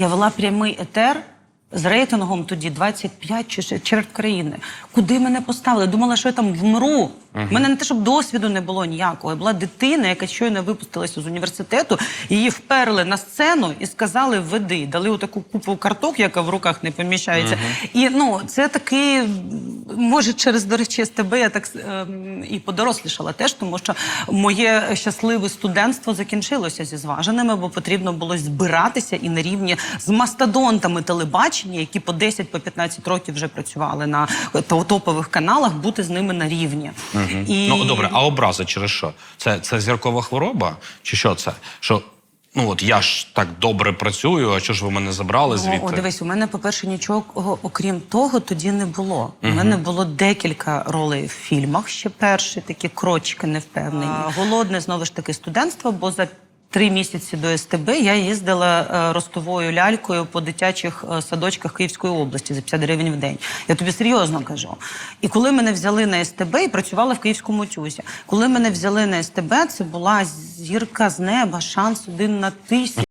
Я вела прямий етер з рейтингом тоді 25 чи ще чверть країни. Куди мене поставили? Думала, що я там вмру. У мене не те, щоб досвіду не було ніякого. Я була дитина, яка щойно випустилася з університету. Її вперли на сцену і сказали веди. Дали отаку купу карток, яка в руках не поміщається. І ну це такий, може, через до речі, СТБ я так ем, і подорослішала теж, тому що моє щасливе студентство закінчилося зі зваженими, бо потрібно було збиратися і на рівні з мастодонтами телебачення, які по 10 по 15 років вже працювали на топових каналах, бути з ними на рівні. І... Ну добре, а образи через що? Це, це зіркова хвороба? Чи що це? Що ну от я ж так добре працюю, а що ж ви мене забрали звідти? Ну, о, дивись, у мене, по-перше, нічого окрім того тоді не було. У мене було декілька ролей в фільмах ще перші, такі крочки невпевнені. А, голодне знову ж таки студентство, бо за. Три місяці до СТБ я їздила е, ростовою лялькою по дитячих е, садочках Київської області за 50 гривень в день. Я тобі серйозно кажу. І коли мене взяли на СТБ і працювала в Київському тюзі, коли мене взяли на СТБ, це була зірка з неба, шанс один на тисячу.